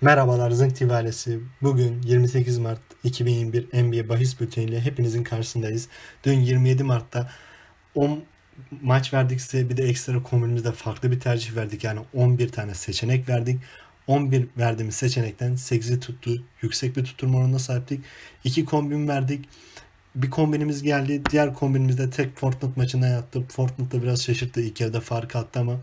Merhabalar Zınk TV ailesi. Bugün 28 Mart 2021 NBA bahis bülteniyle hepinizin karşısındayız. Dün 27 Mart'ta 10 maç verdik size bir de ekstra kombinimizde farklı bir tercih verdik. Yani 11 tane seçenek verdik. 11 verdiğimiz seçenekten 8'i tuttu. Yüksek bir tutturma oranına sahiptik. 2 kombin verdik. Bir kombinimiz geldi. Diğer kombinimizde tek Fortnite maçına yattı. Fortnite'da biraz şaşırttı. İlk yarıda fark attı ama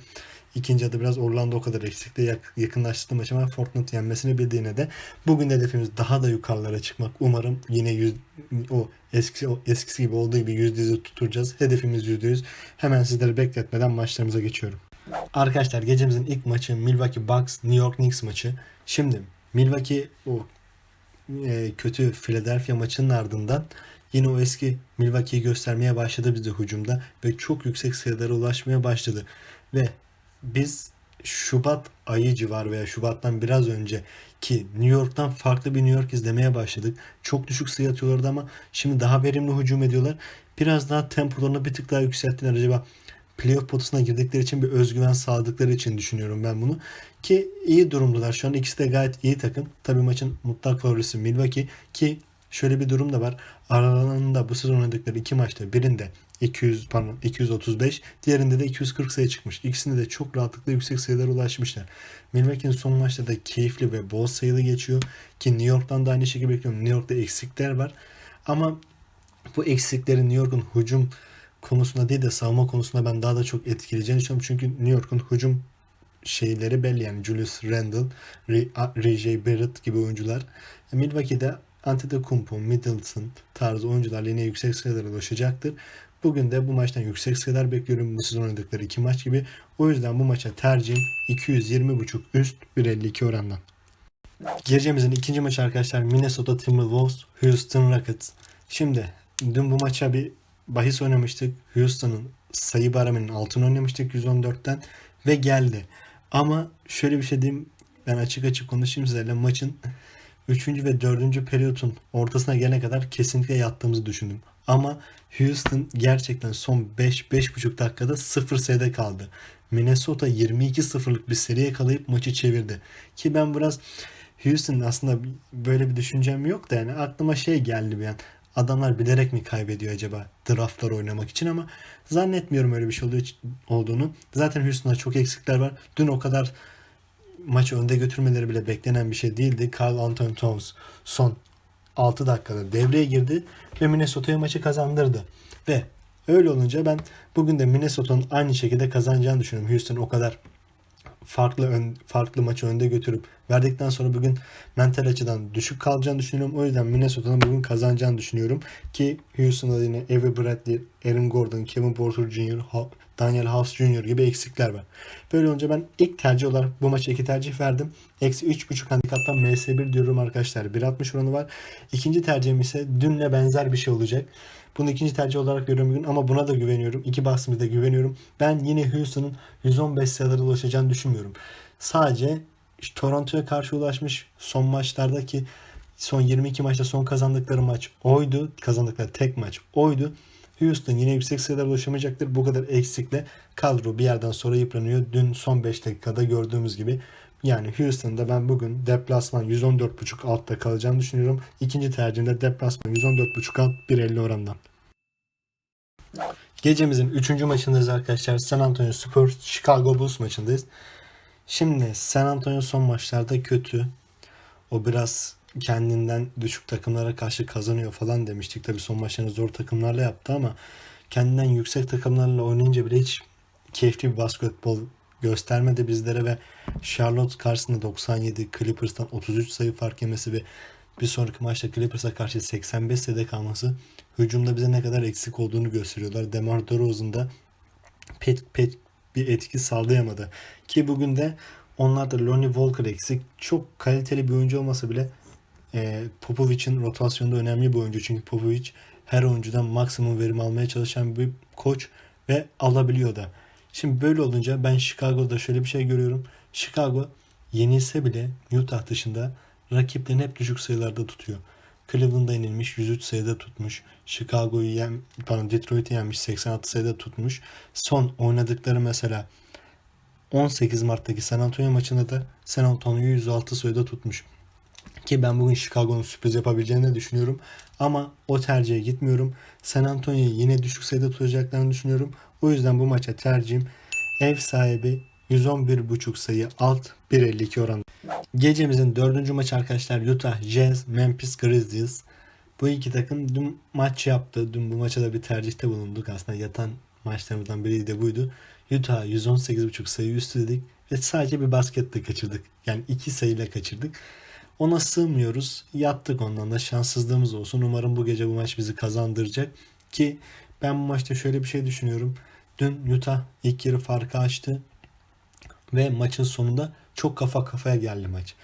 ikinci yarıda biraz Orlando o kadar eksikti. Yak- yakınlaştırdı maçı ama Fortnite yenmesini bildiğine de bugün de hedefimiz daha da yukarılara çıkmak. Umarım yine yüz, o eski o eskisi gibi olduğu gibi yüzde yüzü tutturacağız. Hedefimiz yüzde yüz. Hemen sizleri bekletmeden maçlarımıza geçiyorum. Arkadaşlar gecemizin ilk maçı Milwaukee Bucks New York Knicks maçı. Şimdi Milwaukee o e, kötü Philadelphia maçının ardından yine o eski Milwaukee'yi göstermeye başladı bize hücumda ve çok yüksek sayılara ulaşmaya başladı. Ve biz Şubat ayı civarı veya Şubat'tan biraz önce ki New York'tan farklı bir New York izlemeye başladık. Çok düşük sayı atıyorlardı ama şimdi daha verimli hücum ediyorlar. Biraz daha tempolarını bir tık daha yükselttiler. Acaba playoff potasına girdikleri için bir özgüven sağladıkları için düşünüyorum ben bunu. Ki iyi durumdalar. Şu an ikisi de gayet iyi takım. Tabii maçın mutlak favorisi Milwaukee ki şöyle bir durum da var. Aralarında bu sezon oynadıkları iki maçta birinde 200 pardon 235, diğerinde de 240 sayı çıkmış. İkisinde de çok rahatlıkla yüksek sayılara ulaşmışlar. Milwaukee'nin son maçta da keyifli ve bol sayılı geçiyor ki New York'tan da aynı şekilde bekliyorum. New York'ta eksikler var. Ama bu eksiklerin New York'un hücum konusunda değil de savunma konusunda ben daha da çok etkileyeceğini düşünüyorum. Çünkü New York'un hücum şeyleri belli yani Julius Randle, R.J. Barrett gibi oyuncular. Milwaukee'de Antetokounmpo, Middleton tarzı oyuncular yine yüksek sayılara ulaşacaktır. Bugün de bu maçtan yüksek sayılar bekliyorum. Bu sezon oynadıkları iki maç gibi. O yüzden bu maça tercihim 220.5 üst 1.52 orandan. Gecemizin ikinci maçı arkadaşlar Minnesota Timberwolves Houston Rockets. Şimdi dün bu maça bir bahis oynamıştık. Houston'ın sayı bareminin altını oynamıştık 114'ten ve geldi. Ama şöyle bir şey diyeyim ben açık açık konuşayım sizlerle maçın 3. ve 4. periyotun ortasına gelene kadar kesinlikle yattığımızı düşündüm. Ama Houston gerçekten son 5-5,5 dakikada 0 sayıda kaldı. Minnesota 22-0'lık bir seri yakalayıp maçı çevirdi. Ki ben biraz Houston aslında böyle bir düşüncem yok da yani aklıma şey geldi bir an. Adamlar bilerek mi kaybediyor acaba draftlar oynamak için ama zannetmiyorum öyle bir şey olduğunu. Zaten Houston'da çok eksikler var. Dün o kadar maçı önde götürmeleri bile beklenen bir şey değildi. Carl Anthony Towns son 6 dakikada devreye girdi ve Minnesota'ya maçı kazandırdı. Ve öyle olunca ben bugün de Minnesota'nın aynı şekilde kazanacağını düşünüyorum. Houston o kadar farklı ön, farklı maçı önde götürüp verdikten sonra bugün mental açıdan düşük kalacağını düşünüyorum. O yüzden Minnesota'nın bugün kazanacağını düşünüyorum. Ki Houston'da yine Avery Bradley, Aaron Gordon, Kevin Porter Jr., Daniel House Jr. gibi eksikler var. Böyle olunca ben ilk tercih olarak bu maça iki tercih verdim. Eksi 3.5 handikaptan MS1 diyorum arkadaşlar. 1.60 oranı var. İkinci tercihim ise dünle benzer bir şey olacak. Bunu ikinci tercih olarak görüyorum bugün ama buna da güveniyorum. İki bahsımda güveniyorum. Ben yine Houston'un 115 sayılara ulaşacağını düşünmüyorum. Sadece işte Toronto'ya karşı ulaşmış son maçlardaki son 22 maçta son kazandıkları maç oydu. Kazandıkları tek maç oydu. Houston yine yüksek sayılara ulaşamayacaktır. Bu kadar eksikle kadro bir yerden sonra yıpranıyor. Dün son 5 dakikada gördüğümüz gibi. Yani Houston'da ben bugün deplasman 114.5 altta kalacağını düşünüyorum. İkinci tercihimde deplasman 114.5 alt 1.50 orandan. Gecemizin 3. maçındayız arkadaşlar. San Antonio Spurs Chicago Bulls maçındayız. Şimdi San Antonio son maçlarda kötü. O biraz kendinden düşük takımlara karşı kazanıyor falan demiştik. Tabi son maçlarını zor takımlarla yaptı ama kendinden yüksek takımlarla oynayınca bile hiç keyifli bir basketbol göstermedi bizlere ve Charlotte karşısında 97 Clippers'tan 33 sayı fark yemesi ve bir sonraki maçta Clippers'a karşı 85 sayıda kalması hücumda bize ne kadar eksik olduğunu gösteriyorlar. DeMar DeRozan da pek pek bir etki sağlayamadı. Ki bugün de onlar da Lonnie Walker eksik. Çok kaliteli bir oyuncu olmasa bile e, Popovic'in rotasyonda önemli bir oyuncu. Çünkü Popovic her oyuncudan maksimum verim almaya çalışan bir koç ve alabiliyor da. Şimdi böyle olunca ben Chicago'da şöyle bir şey görüyorum. Chicago yenilse bile Utah dışında rakiplerini hep düşük sayılarda tutuyor. Cleveland'a yenilmiş 103 sayıda tutmuş. Chicago'yu yen, pardon Detroit'i yenmiş 86 sayıda tutmuş. Son oynadıkları mesela 18 Mart'taki San Antonio maçında da San Antonio'yu 106 sayıda tutmuş. Ki ben bugün Chicago'nun sürpriz yapabileceğini de düşünüyorum. Ama o tercihe gitmiyorum. San Antonio'yu yine düşük sayıda tutacaklarını düşünüyorum. O yüzden bu maça tercihim ev sahibi 111.5 sayı alt 1.52 oran. Gecemizin dördüncü maçı arkadaşlar Utah Jazz Memphis Grizzlies. Bu iki takım dün maç yaptı. Dün bu maça da bir tercihte bulunduk. Aslında yatan maçlarımızdan biri de buydu. Utah 118.5 sayı üstü dedik ve sadece bir basketle kaçırdık. Yani iki sayıyla kaçırdık. Ona sığmıyoruz. Yattık ondan da şanssızlığımız olsun. Umarım bu gece bu maç bizi kazandıracak. Ki ben bu maçta şöyle bir şey düşünüyorum. Dün Utah ilk yarı farkı açtı. Ve maçın sonunda çok kafa kafaya geldi maç.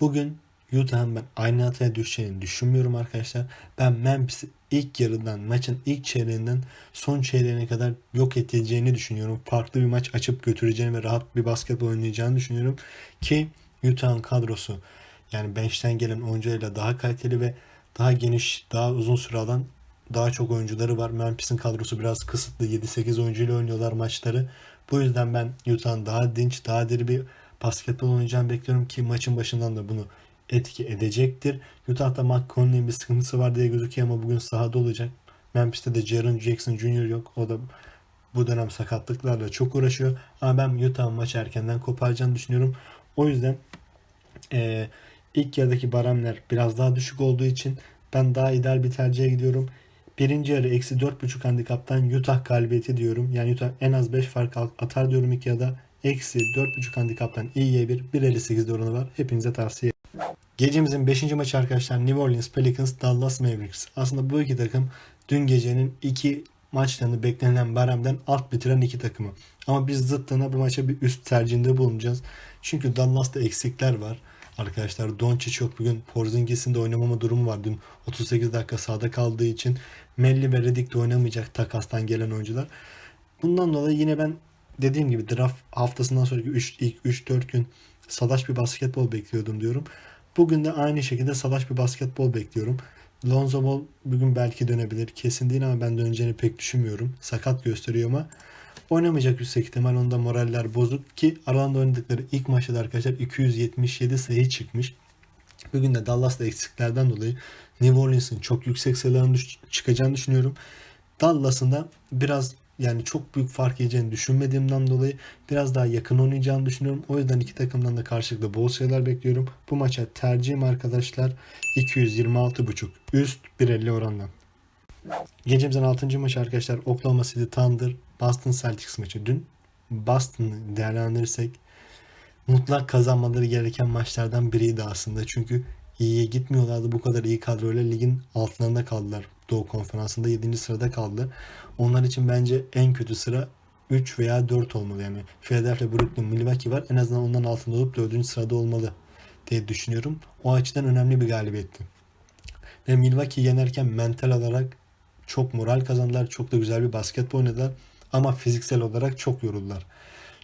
Bugün Utah'ın ben aynı hataya düşeceğini düşünmüyorum arkadaşlar. Ben Memphis'i ilk yarıdan maçın ilk çeyreğinden son çeyreğine kadar yok edeceğini düşünüyorum. Farklı bir maç açıp götüreceğini ve rahat bir basketbol oynayacağını düşünüyorum. Ki Utah'ın kadrosu yani bench'ten gelen oyuncularıyla daha kaliteli ve daha geniş, daha uzun süre alan daha çok oyuncuları var. Memphis'in kadrosu biraz kısıtlı. 7-8 oyuncuyla oynuyorlar maçları. Bu yüzden ben Utah'ın daha dinç, daha diri bir basketbol oynayacağını bekliyorum ki maçın başından da bunu etki edecektir. Utah'ta McConnell'in bir sıkıntısı var diye gözüküyor ama bugün sahada olacak. Memphis'te de Jaren Jackson Jr. yok. O da bu dönem sakatlıklarla çok uğraşıyor. Ama ben Utah'ın maçı erkenden koparacağını düşünüyorum. O yüzden e, ilk yarıdaki baremler biraz daha düşük olduğu için ben daha ideal bir tercihe gidiyorum. Birinci yarı eksi 4.5 handikaptan Utah galibiyeti diyorum. Yani Utah en az 5 fark atar diyorum ilk yarıda. Eksi 4.5 handikaptan iyiye 1. 1.58'de oranı var. Hepinize tavsiye Gecemizin 5. maçı arkadaşlar New Orleans Pelicans Dallas Mavericks. Aslında bu iki takım dün gecenin iki maçlarını beklenen baremden alt bitiren iki takımı. Ama biz zıttına bu maça bir üst tercihinde bulunacağız. Çünkü Dallas'ta eksikler var. Arkadaşlar Doncic yok bugün Porzingis'in de oynamama durumu var. Dün 38 dakika sahada kaldığı için Melli ve Redick de oynamayacak takastan gelen oyuncular. Bundan dolayı yine ben dediğim gibi draft haftasından sonraki 3 ilk 3-4 gün salaş bir basketbol bekliyordum diyorum. Bugün de aynı şekilde salaş bir basketbol bekliyorum. Lonzo Ball bugün belki dönebilir. Kesin değil ama ben döneceğini pek düşünmüyorum. Sakat gösteriyor ama oynamayacak yüksek ihtimal. Onda moraller bozuk ki aralarında oynadıkları ilk maçta da arkadaşlar 277 sayı çıkmış. Bugün de Dallas'ta eksiklerden dolayı New Orleans'ın çok yüksek sayıların düş- çıkacağını düşünüyorum. Dallas'ın da biraz yani çok büyük fark yiyeceğini düşünmediğimden dolayı biraz daha yakın oynayacağını düşünüyorum. O yüzden iki takımdan da karşılıklı bol sayılar bekliyorum. Bu maça tercihim arkadaşlar 226.5 üst 1.50 orandan. Gecemizin 6. maçı arkadaşlar Oklahoma City Thunder Boston Celtics maçı. Dün Boston'ı değerlendirirsek mutlak kazanmaları gereken maçlardan biriydi aslında. Çünkü iyiye gitmiyorlardı. Bu kadar iyi kadroyla ligin altlarında kaldılar. Doğu Konferansı'nda 7. sırada kaldı. Onlar için bence en kötü sıra 3 veya 4 olmalı. Yani Philadelphia, Brooklyn, Milwaukee var. En azından onların altında olup 4. sırada olmalı diye düşünüyorum. O açıdan önemli bir galibiyetti. Ve Milwaukee yenerken mental olarak çok moral kazandılar. Çok da güzel bir basketbol oynadılar. Ama fiziksel olarak çok yoruldular.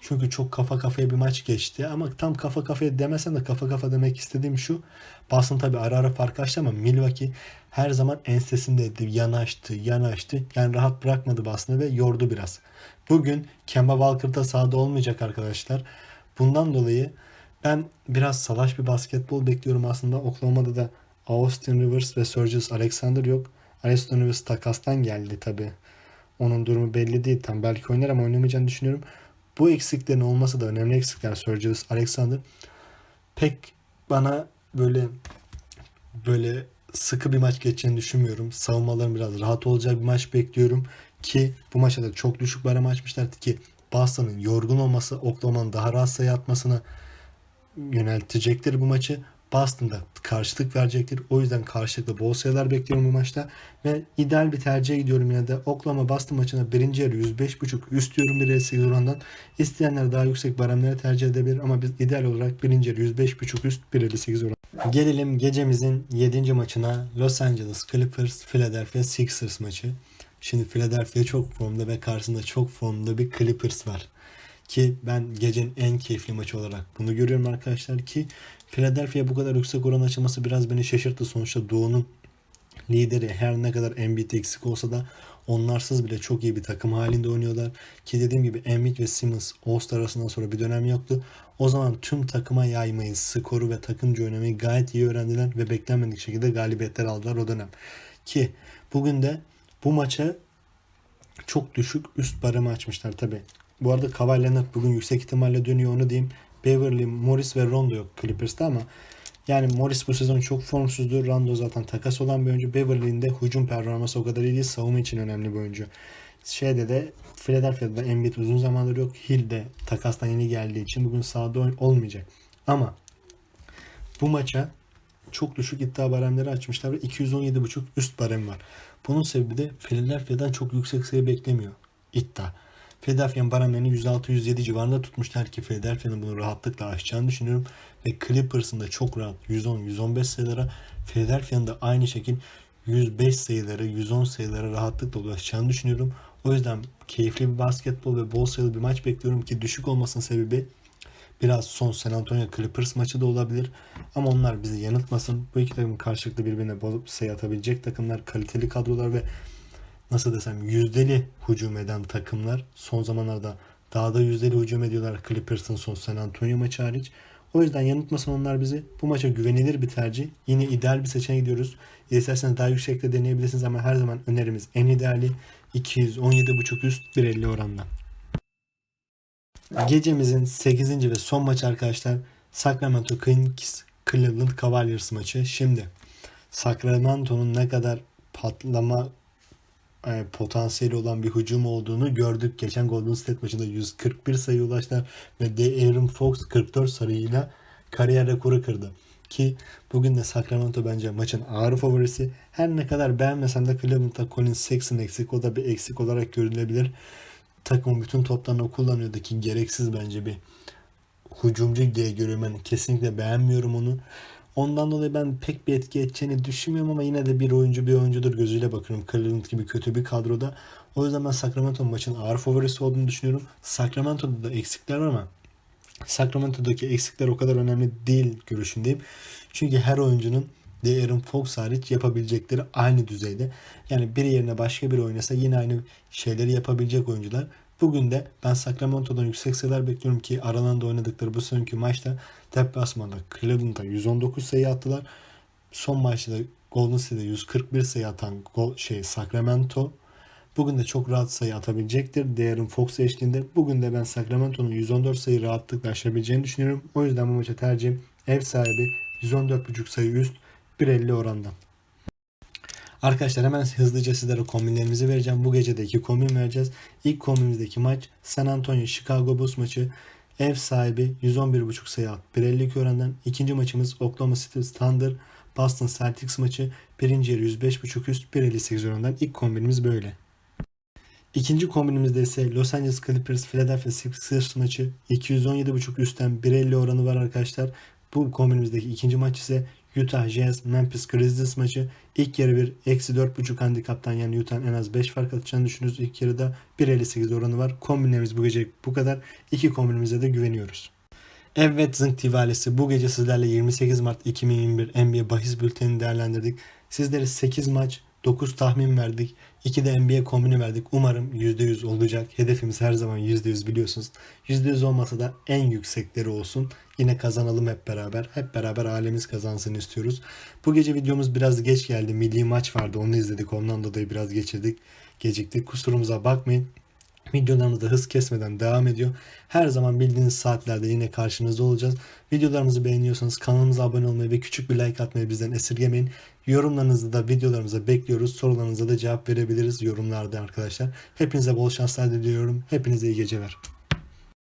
Çünkü çok kafa kafaya bir maç geçti. Ama tam kafa kafaya demesem de kafa kafa demek istediğim şu. Boston tabi ara ara fark açtı ama Milwaukee her zaman ensesindeydi. Yanaştı, yanaştı. Yani rahat bırakmadı Boston'ı ve yordu biraz. Bugün Kemba Walker da sahada olmayacak arkadaşlar. Bundan dolayı ben biraz salaş bir basketbol bekliyorum aslında. Oklahoma'da da Austin Rivers ve Sergius Alexander yok. Austin Rivers takastan geldi tabi. Onun durumu belli değil. Tam belki oynar ama oynamayacağını düşünüyorum. Bu eksiklerin olması da önemli eksikler. Sergius Alexander pek bana böyle böyle sıkı bir maç geçeceğini düşünmüyorum. Savunmaların biraz rahat olacak bir maç bekliyorum. Ki bu maçta da çok düşük barem açmışlardı ki Boston'ın yorgun olması Oklahoma'nın daha rahat sayı atmasına yöneltecektir bu maçı. Boston'da karşılık verecektir. O yüzden karşılıklı bol sayılar bekliyorum bu maçta. Ve ideal bir tercihe gidiyorum yine de. Oklahoma Boston maçına birinci yarı 105.5 üst diyorum bir 8 orandan. İsteyenler daha yüksek baremleri tercih edebilir ama biz ideal olarak birinci yarı 105.5 üst 1.58 oran. Gelelim gecemizin 7. maçına Los Angeles Clippers Philadelphia Sixers maçı. Şimdi Philadelphia çok formda ve karşısında çok formda bir Clippers var. Ki ben gecenin en keyifli maçı olarak bunu görüyorum arkadaşlar ki Philadelphia bu kadar yüksek oran açılması biraz beni şaşırttı. Sonuçta Doğu'nun lideri her ne kadar Embiid eksik olsa da onlarsız bile çok iyi bir takım halinde oynuyorlar. Ki dediğim gibi Embiid ve Simmons All-Star arasından sonra bir dönem yoktu. O zaman tüm takıma yaymayı, skoru ve takımcı oynamayı gayet iyi öğrendiler ve beklenmedik şekilde galibiyetler aldılar o dönem. Ki bugün de bu maça çok düşük üst baremi açmışlar tabi. Bu arada Kawhi Leonard bugün yüksek ihtimalle dönüyor onu diyeyim. Beverly, Morris ve Rondo yok Clippers'ta ama yani Morris bu sezon çok formsuzdu. Rondo zaten takas olan bir oyuncu. Beverly'nin de hücum performansı o kadar iyi değil. Savunma için önemli bir oyuncu. Şeyde de Philadelphia'da Embiid uzun zamandır yok. Hill de takastan yeni geldiği için bugün sahada olmayacak. Ama bu maça çok düşük iddia baremleri açmışlar ve 217.5 üst barem var. Bunun sebebi de Philadelphia'dan çok yüksek sayı beklemiyor iddia. Philadelphia'nın baremlerini 106-107 civarında tutmuşlar ki Philadelphia'nın bunu rahatlıkla aşacağını düşünüyorum. Ve Clippers'ın da çok rahat 110-115 sayılara Philadelphia'nın da aynı şekil 105 sayıları 110 sayılara rahatlıkla ulaşacağını düşünüyorum. O yüzden keyifli bir basketbol ve bol sayılı bir maç bekliyorum ki düşük olmasının sebebi biraz son San Antonio Clippers maçı da olabilir. Ama onlar bizi yanıltmasın. Bu iki takım karşılıklı birbirine bolup sayı atabilecek takımlar, kaliteli kadrolar ve nasıl desem yüzdeli hücum eden takımlar. Son zamanlarda daha da yüzdeli hücum ediyorlar Clippers'ın son San Antonio maçı hariç. O yüzden yanıltmasın onlar bizi. Bu maça güvenilir bir tercih. Yine ideal bir seçeneğe gidiyoruz. İsterseniz daha yüksekte deneyebilirsiniz ama her zaman önerimiz en ideali 217.5 üst 1.50 oranda. Gecemizin 8. ve son maçı arkadaşlar Sacramento Kings Cleveland Cavaliers maçı. Şimdi Sacramento'nun ne kadar patlama potansiyeli olan bir hücum olduğunu gördük. Geçen Golden State maçında 141 sayı ulaştılar ve De'Aaron Fox 44 sayıyla kariyer rekoru kırdı. Ki bugün de Sacramento bence maçın ağır favorisi. Her ne kadar beğenmesem de Cleveland'da Colin Sexton eksik. O da bir eksik olarak görülebilir. Takımın bütün toplarını kullanıyordu ki gereksiz bence bir hücumcu diye görüyorum. Yani kesinlikle beğenmiyorum onu. Ondan dolayı ben pek bir etki edeceğini düşünmüyorum ama yine de bir oyuncu bir oyuncudur gözüyle bakıyorum. Cleveland gibi kötü bir kadroda. O yüzden ben Sacramento maçın ağır favorisi olduğunu düşünüyorum. Sacramento'da da eksikler var ama Sacramento'daki eksikler o kadar önemli değil görüşündeyim. Çünkü her oyuncunun De'Aaron Fox hariç yapabilecekleri aynı düzeyde. Yani biri yerine başka biri oynasa yine aynı şeyleri yapabilecek oyuncular. Bugün de ben Sacramento'dan yüksek sayılar bekliyorum ki aralarında oynadıkları bu sonraki maçta deplasmanda Cleveland'a 119 sayı attılar. Son maçta da Golden State'de 141 sayı atan gol, şey Sacramento Bugün de çok rahat sayı atabilecektir. De'Aaron Fox eşliğinde. Bugün de ben Sacramento'nun 114 sayı rahatlıkla aşabileceğini düşünüyorum. O yüzden bu maça tercihim ev sahibi 114.5 sayı üst 1.50 oranda. Arkadaşlar hemen hızlıca sizlere kombinlerimizi vereceğim. Bu gece de iki kombin vereceğiz. İlk kombinimizdeki maç San Antonio Chicago Bulls maçı. Ev sahibi 111.5 sayı at 1.52 orandan. İkinci maçımız Oklahoma City Thunder Boston Celtics maçı. Birinci yarı 105.5 üst 1.58 orandan. İlk kombinimiz böyle. İkinci kombinimizde ise Los Angeles Clippers Philadelphia Sixers maçı 217.5 üstten 1.50 oranı var arkadaşlar. Bu kombinimizdeki ikinci maç ise Utah Jazz Memphis Grizzlies maçı. İlk yarı bir eksi 4.5 handikaptan yani Utah'ın en az 5 fark atacağını düşünüyoruz. İlk yarıda 1.58 oranı var. Kombinlerimiz bu gece bu kadar. İki kombinimize de güveniyoruz. Evet Zınk TV ailesi bu gece sizlerle 28 Mart 2021 NBA bahis bültenini değerlendirdik. Sizlere 8 maç 9 tahmin verdik. 2 de NBA kombini verdik. Umarım %100 olacak. Hedefimiz her zaman %100 biliyorsunuz. %100 olmasa da en yüksekleri olsun. Yine kazanalım hep beraber. Hep beraber ailemiz kazansın istiyoruz. Bu gece videomuz biraz geç geldi. Milli maç vardı. Onu izledik. Ondan dolayı biraz geçirdik. Geciktik. Kusurumuza bakmayın. Videolarımız da hız kesmeden devam ediyor. Her zaman bildiğiniz saatlerde yine karşınızda olacağız. Videolarımızı beğeniyorsanız kanalımıza abone olmayı ve küçük bir like atmayı bizden esirgemeyin. Yorumlarınızı da videolarımıza bekliyoruz. Sorularınıza da cevap verebiliriz yorumlarda arkadaşlar. Hepinize bol şanslar diliyorum. Hepinize iyi geceler.